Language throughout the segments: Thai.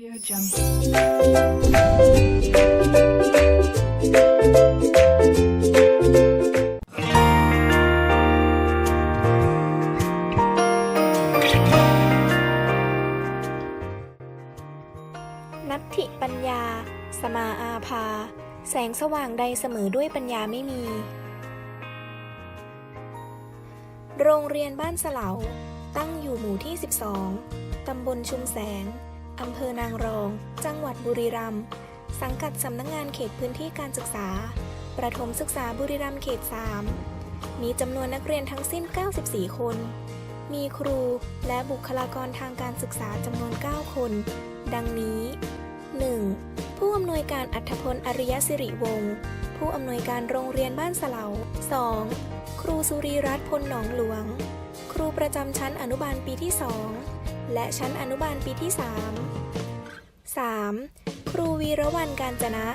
Audio Jungle. นัตถิปัญญา สมาอาภา แสงสว่างใดเสมอด้วยปัญญาไม่มี โรงเรียนบ้านเสลาตั้งอยู่หมู่ที่ 12 ตำบลชุมแสง อำเภอนางรอง จังหวัดบุรีรัมย์สังกัดสำนักงงานเขตพื้นที่การศึกษา ประถมศึกษาบุรีรัมย์เขต 3 มีจำนวนนักเรียนทั้งสิ้น 94 คน มีครูและบุคลากรทางการศึกษาจำนวน 9 คน ดังนี้ 1. ผู้อำนวยการอัธพลอริยสิริวงศ์ผู้อำนวยการโรงเรียนบ้านเสลา 2. ครูสุรีรัตน์พลหนองหลวง ครูประจำชั้นอนุบาลปีที่ 2 และชั้นอนุบาลปีที่ 3 3. ครูวีระวันการจนะ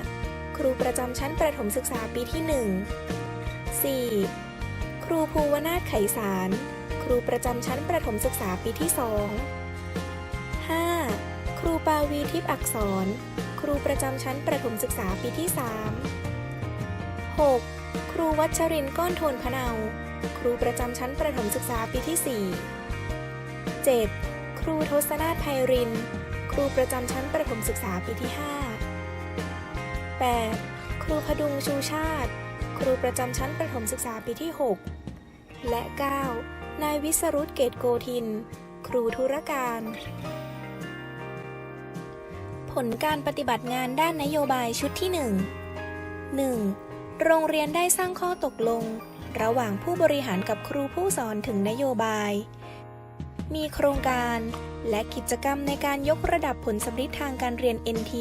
ครูประจำชั้นประถมศึกษาปีที่ 1 4. ครูภูวนาถไขสาร ครูประจำชั้นประถมศึกษาปีที่ 2 5. ครูปาวีทิพย์อักษร ครูประจำชั้นประถมศึกษาปีที่ 3 6. ครูวัชรินก้อนโทนพเนา ครูประจำชั้นประถมศึกษาปีที่ 4 7. ครูทศนาถไพริน ครูประจำชั้นประถมศึกษาปีที่ 5 8. ครูพดุงชูชาติ ครูประจำชั้นประถมศึกษาปีที่ 6 และ 9. นายวิสรุตเกตโกทิน ครูธุรการ ผลการปฏิบัติงานด้านนโยบายชุดที่ 1 1. โรงเรียนได้สร้างข้อตกลง ระหว่างผู้บริหารกับครูผู้สอนถึงนโยบาย มีโครงการ และกิจกรรมในการยกระดับผลสำลิดทางการเรียน NT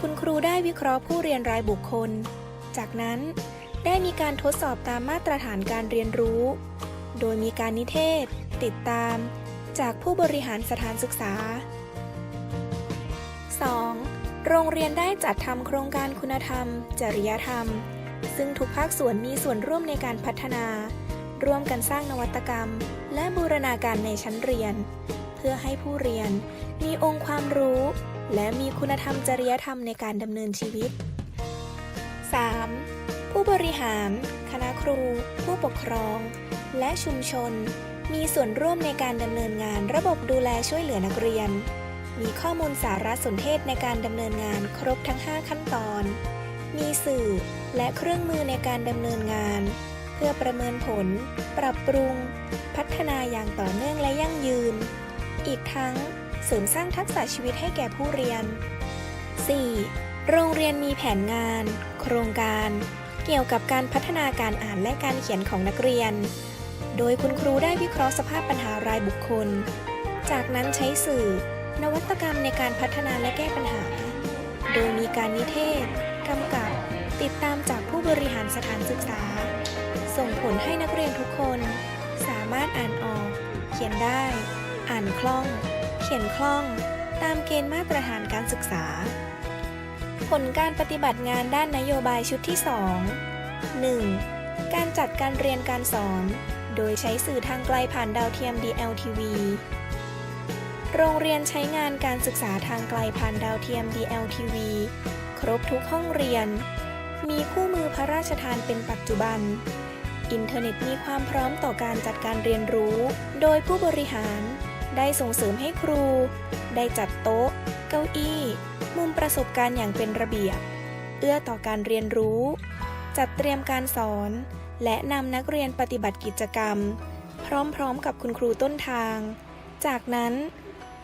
คุณครูได้วิเคราะห์ผู้เรียนรายบุคคล จากนั้นได้มีการทดสอบตามมาตรฐานการเรียนรู้ โดยมีการนิเทศ ติดตาม จากผู้บริหารสถานศึกษา 2. โรงเรียนได้จัดทำโครงการคุณธรรม จริยธรรม ซึ่งทุกภาคส่วนมีส่วนร่วมในการพัฒนา ร่วมกันสร้างนวัตกรรม และบูรณาการในชั้นเรียน เพื่อให้ผู้เรียนมีองค์ความรู้ และมีคุณธรรมจริยธรรมในการดำเนินชีวิต 3. ผู้บริหาร คณะครู ผู้ปกครอง และชุมชน มีส่วนร่วมในการดำเนินงานระบบดูแลช่วยเหลือนักเรียน มีข้อมูลสารสนเทศในการดำเนินงานครบทั้ง 5 ขั้นตอน มีสื่อและเครื่องมือในการดำเนินงาน พื่อประเมินผล ปรับปรุง พัฒนาอย่างต่อเนื่องและยั่งยืน อีกทั้งเสริมสร้างทักษะชีวิตให้แก่ผู้เรียน 4. โรงเรียนมีแผนงาน โครงการ เกี่ยวกับการพัฒนาการอ่านและการเขียนของนักเรียน โดยคุณครูได้วิเคราะห์สภาพปัญหารายบุคคล จากนั้นใช้สื่อ นวัตกรรมในการพัฒนาและแก้ปัญหา โดยมีการนิเทศ กำกับ ติดตามจากผู้บริหารสถานศึกษา ส่งผลให้นักเรียนทุกคน สามารถอ่านออก เขียนได้ อ่านคล่อง เขียนคล่อง ตามเกณฑ์มาตรฐานการศึกษา ผลการปฏิบัติงานด้านนโยบายชุดที่ 2 1. การจัดการเรียนการสอน โดยใช้สื่อทางไกลผ่านดาวเทียม DLTV โรงเรียนใช้งานการศึกษาทางไกลผ่านดาวเทียม DLTV ครบทุกห้องเรียน มีคู่มือพระราชทานเป็นปัจจุบัน อินเทอร์เน็ตมีความพร้อมต่อการจัดการเรียนรู้ โดยผู้บริหาร ได้ส่งเสริมให้ครู ได้จัดโต๊ะ เก้าอี้ มุมประสบการณ์อย่างเป็นระเบียบ เอื้อต่อการเรียนรู้ จัดเตรียมการสอน และนำนักเรียนปฏิบัติกิจกรรม พร้อมๆกับคุณครูต้นทาง จากนั้น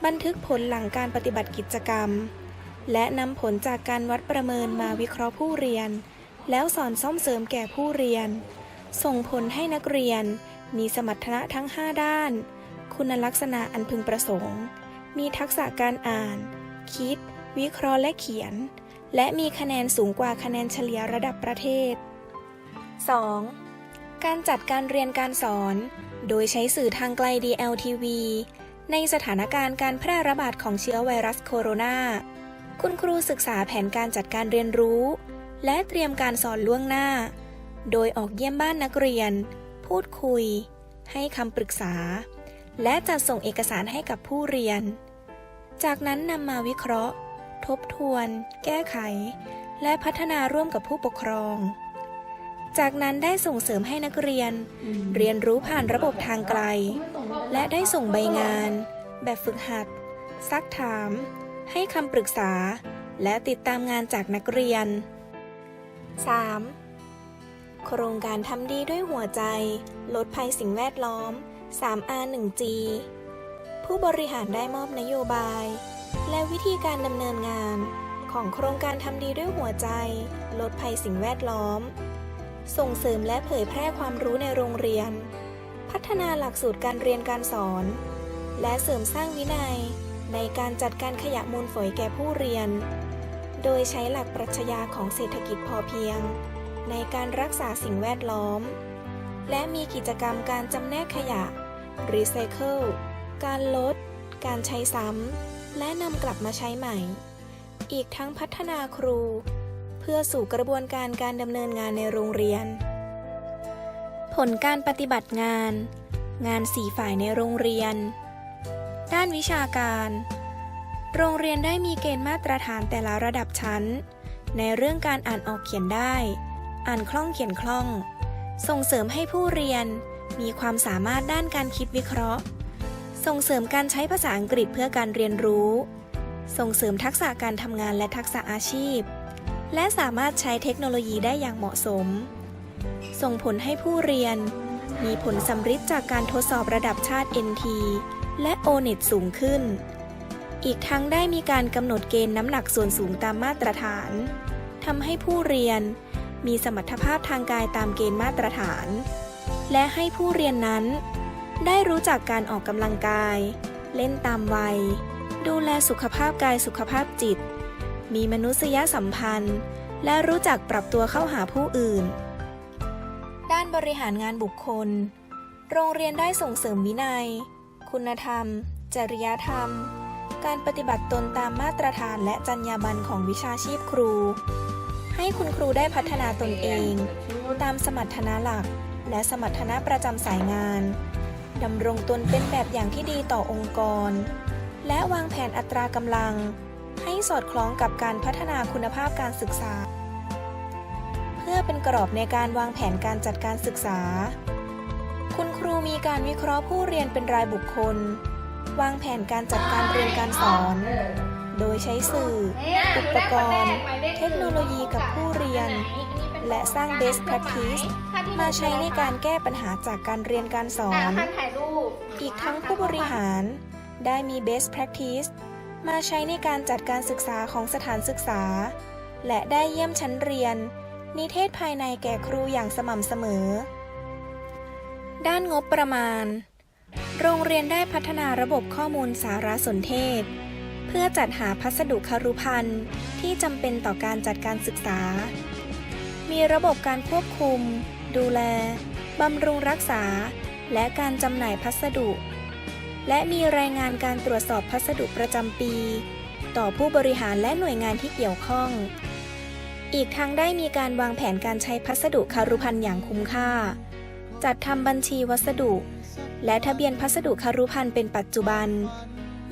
บันทึกผลหลังการปฏิบัติกิจกรรม และนำผลจากการวัดประเมินมาวิเคราะห์ผู้เรียน แล้วสอนซ่อมเสริมแก่ผู้เรียน ส่งผลให้นักเรียนมีสมรรถนะทั้ง 5 ด้าน คุณลักษณะอันพึงประสงค์ มีทักษะการอ่าน คิด วิเคราะห์และเขียน และมีคะแนนสูงกว่าคะแนนเฉลี่ยระดับประเทศ 2. การจัดการเรียนการสอน โดยใช้สื่อทางไกล DLTV ในสถานการณ์การแพร่ระบาดของเชื้อไวรัสโคโรนา คุณครูศึกษาแผนการจัดการเรียนรู้ และเตรียมการสอนล่วงหน้า โดยออกเยี่ยมบ้านนักเรียน พูดคุย ให้คำปรึกษา และจัดส่งเอกสารให้กับผู้เรียน จากนั้นนำมาวิเคราะห์ ทบทวน แก้ไข และพัฒนาร่วมกับผู้ปกครอง จากนั้นได้ส่งเสริมให้นักเรียน เรียนรู้ผ่านระบบทางไกล และได้ส่งใบงาน แบบฝึกหัด ซักถาม ให้คำปรึกษา และติดตามงานจากนักเรียน 3. โครงการทำดีด้วยหัวใจ ลดภัยสิ่งแวดล้อม 3R 1G ผู้บริหารได้มอบนโยบาย และวิธีการดำเนินงาน ของโครงการทำดีด้วยหัวใจ ลดภัยสิ่งแวดล้อม ส่งเสริมและเผยแพร่ความรู้ในโรงเรียน พัฒนาหลักสูตรการเรียนการสอน และเสริมสร้างวินัย ในการจัดการขยะมูลฝอยแก่ผู้เรียน โดยใช้หลักปรัชญาของเศรษฐกิจพอเพียง ในการรักษาสิ่งแวดล้อม และมีกิจกรรมการจำแนกขยะ รีไซเคิล การลด การใช้ซ้ำ และนำกลับมาใช้ใหม่ อีกทั้งพัฒนาครู เพื่อสู่กระบวนการการดำเนินงานในโรงเรียน ผลการปฏิบัติงาน งานสีฝ่ายในโรงเรียน ด้านวิชาการ โรงเรียนได้มีเกณฑ์มาตรฐานแต่ละระดับชั้น ในเรื่องการอ่านออกเขียนได้ อ่านคล่องเขียนคล่อง ส่งเสริมให้ผู้เรียน มีความสามารถด้านการคิดวิเคราะห์ ส่งเสริมการใช้ภาษาอังกฤษเพื่อการเรียนรู้ ส่งเสริมทักษะการทำงานและทักษะอาชีพ และสามารถใช้เทคโนโลยีได้อย่างเหมาะสม ส่งผลให้ผู้เรียน มีผลสำฤทธิ์จากการทดสอบระดับชาติ NT และ ONET สูงขึ้น อีกทั้งได้มีการกำหนดเกณฑ์น้ำหนักส่วนสูงตามมาตรฐานทำให้ผู้เรียน มีสมรรถภาพทางกายตามเกณฑ์มาตรฐาน และให้ผู้เรียนนั้น ได้รู้จักการออกกำลังกาย เล่นตามวัย ดูแลสุขภาพกายสุขภาพจิต มีมนุษยสัมพันธ์ และรู้จักปรับตัวเข้าหาผู้อื่น ด้านบริหารงานบุคคล โรงเรียนได้ส่งเสริมวินัย คุณธรรม จริยธรรมการปฏิบัติตนตามมาตรฐานและจรรยาบรรณของวิชาชีพครู ให้คุณครูได้พัฒนาตนเอง ตามสมรรถนะหลัก และสมรรถนะประจำสายงานดำรงตนเป็นแบบอย่างที่ดีต่อองค์กร และวางแผนอัตรากำลัง ให้สอดคล้องกับการพัฒนาคุณภาพการศึกษา เพื่อเป็นกรอบในการวางแผนการจัดการศึกษา คุณครูมีการวิเคราะห์ผู้เรียนเป็นรายบุคคล วางแผนการจัดการเรียนการสอน โดยใช้สื่อ อุปกรณ์ เทคโนโลยีกับผู้เรียน และสร้าง best practice มาใช้ในการแก้ปัญหาจากการเรียนการสอนท่านถ่ายรูปอีกทั้งผู้บริหารได้มี best practice มาใช้ในการจัดการศึกษาของสถานศึกษา และได้เยี่ยมชั้นเรียน นิเทศภายในแก่ครูอย่างสม่ำเสมอ ด้านงบประมาณ โรงเรียนได้พัฒนาระบบข้อมูลสารสนเทศ เพื่อจัดหาพัสดุคารุภัณฑ์ที่จำเป็นต่อการจัดการศึกษา มีระบบการควบคุม ดูแล บำรุงรักษา และการจำหน่ายพัสดุ และมีรายงานการตรวจสอบพัสดุประจำปี ต่อผู้บริหารและหน่วยงานที่เกี่ยวข้อง อีกทั้งได้มีการวางแผนการใช้พัสดุคารุภัณฑ์อย่างคุ้มค่า จัดทำบัญชีวัสดุ และทะเบียนพัสดุคารุภัณฑ์เป็นปัจจุบัน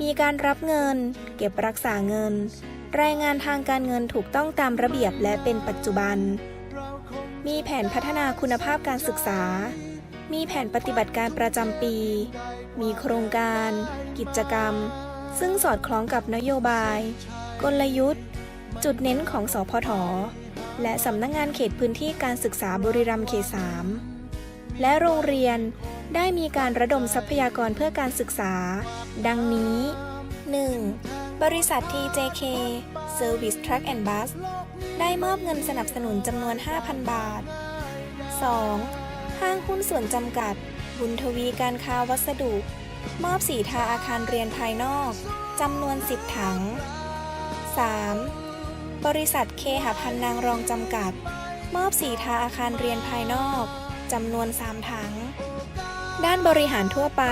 มีการรับเงิน เก็บรักษาเงิน รายงานทางการเงินถูกต้องตามระเบียบและเป็นปัจจุบัน มีแผนพัฒนาคุณภาพการศึกษา มีแผนปฏิบัติการประจำปี มีโครงการ กิจกรรม ซึ่งสอดคล้องกับนโยบาย กลยุทธ์ จุดเน้นของสพทและสำนักงงานเขตพื้นที่การศึกษาบริรัมย์เขต3 และโรงเรียนได้มีการระดมทรัพยากรเพื่อการศึกษา ดังนี้ 1. บริษัท TJK Service Truck and Bus ได้มอบเงินสนับสนุนจำนวน 5,000 บาท 2. ห้างหุ้นส่วนจำกัด บุญทวีการค้าวัสดุ มอบสีทาอาคารเรียนภายนอกจำนวน 10 ถัง 3. บริษัทเคหพันนางรองจำกัด มอบสีทาอาคารเรียนภายนอก จำนวน 3 ถัง ด้านบริหารทั่วไป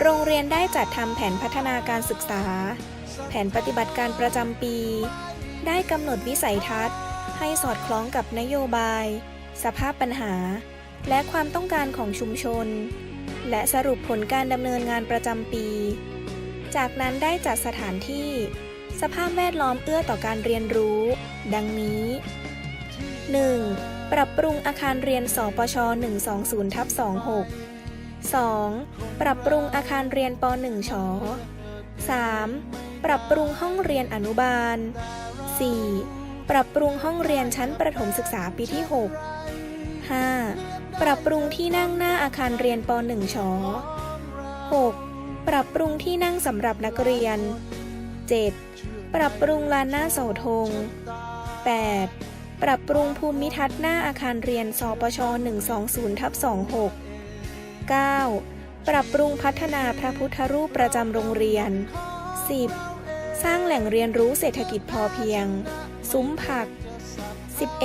โรงเรียนได้จัดทำแผนพัฒนาการศึกษา แผนปฏิบัติการประจำปี ได้กำหนดวิสัยทัศน์ ให้สอดคล้องกับนโยบาย สภาพปัญหา และความต้องการของชุมชน และสรุปผลการดำเนินงานประจำปี จากนั้นได้จัดสถานที่ สภาพแวดล้อมเอื้อต่อการเรียนรู้ ดังนี้ 1. ปรับปรุงอาคารเรียนสปช 120ทับ26 2. ปรับปรุงอาคารเรียนป .1 ช 3. ปรับปรุงห้องเรียนอนุบาล 4. ปรับปรุงห้องเรียนชั้นประถมศึกษาปีที่ 6 5. ปรับปรุงที่นั่งหน้าอาคารเรียนป .1 ช 6. ปรับปรุงที่นั่งสำหรับนักเรียน 7. ปรับปรุงลานหน้าเสาธง 8. ปรับปรุงภูมิทัศน์หน้าอาคารเรียนสปช 120ทับ26 9. ปรับปรุงพัฒนาพระพุทธรูปประจำโรงเรียน 10. สร้างแหล่งเรียนรู้เศรษฐกิจพอเพียง ซุ้มผัก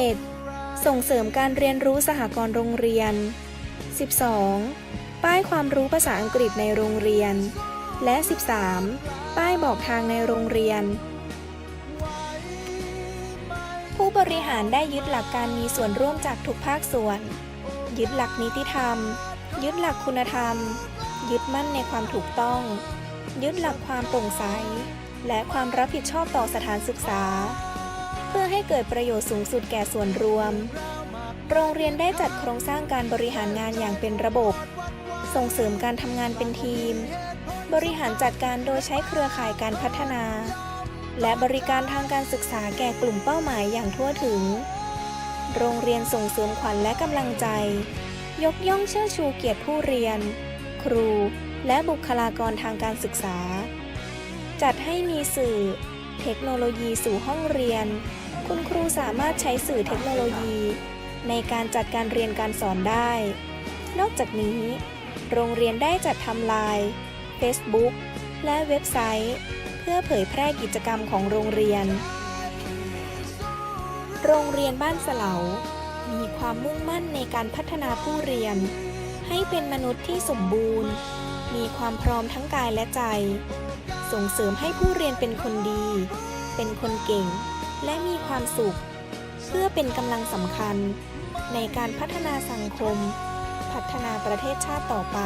11. ส่งเสริมการเรียนรู้สหกรณ์โรงเรียน 12. ป้ายความรู้ภาษาอังกฤษในโรงเรียน และ 13. ป้ายบอกทางในโรงเรียน ผู้บริหารได้ยึดหลักการมีส่วนร่วมจากทุกภาคส่วน ยึดหลักนิติธรรม ยึดหลักคุณธรรม ยึดมั่นในความถูกต้อง ยึดหลักความโปร่งใส และความรับผิดชอบต่อสถานศึกษา เพื่อให้เกิดประโยชน์สูงสุดแก่ส่วนรวม โรงเรียนได้จัดโครงสร้างการบริหารงานอย่างเป็นระบบ ส่งเสริมการทำงานเป็นทีม บริหารจัดการโดยใช้เครือข่ายการพัฒนา และบริการทางการศึกษาแก่กลุ่มเป้าหมายอย่างทั่วถึง โรงเรียนส่งเสริมขวัญและกำลังใจ ยกย่องเชิดชูเกียรติผู้เรียน ครู และบุคลากรทางการศึกษา จัดให้มีสื่อ เทคโนโลยีสู่ห้องเรียน คุณครูสามารถใช้สื่อเทคโนโลยี ในการจัดการเรียนการสอนได้ นอกจากนี้ โรงเรียนได้จัดทำไลน์ Facebook และเว็บไซต์ เพื่อเผยแพร่กิจกรรมของโรงเรียน โรงเรียนบ้านเสลามีความมุ่งมั่นในการพัฒนาผู้เรียน ให้เป็นมนุษย์ที่สมบูรณ์ มีความพร้อมทั้งกายและใจ ส่งเสริมให้ผู้เรียนเป็นคนดี เป็นคนเก่ง และมีความสุข เพื่อเป็นกำลังสำคัญ ในการพัฒนาสังคม พัฒนาประเทศชาติต่อไป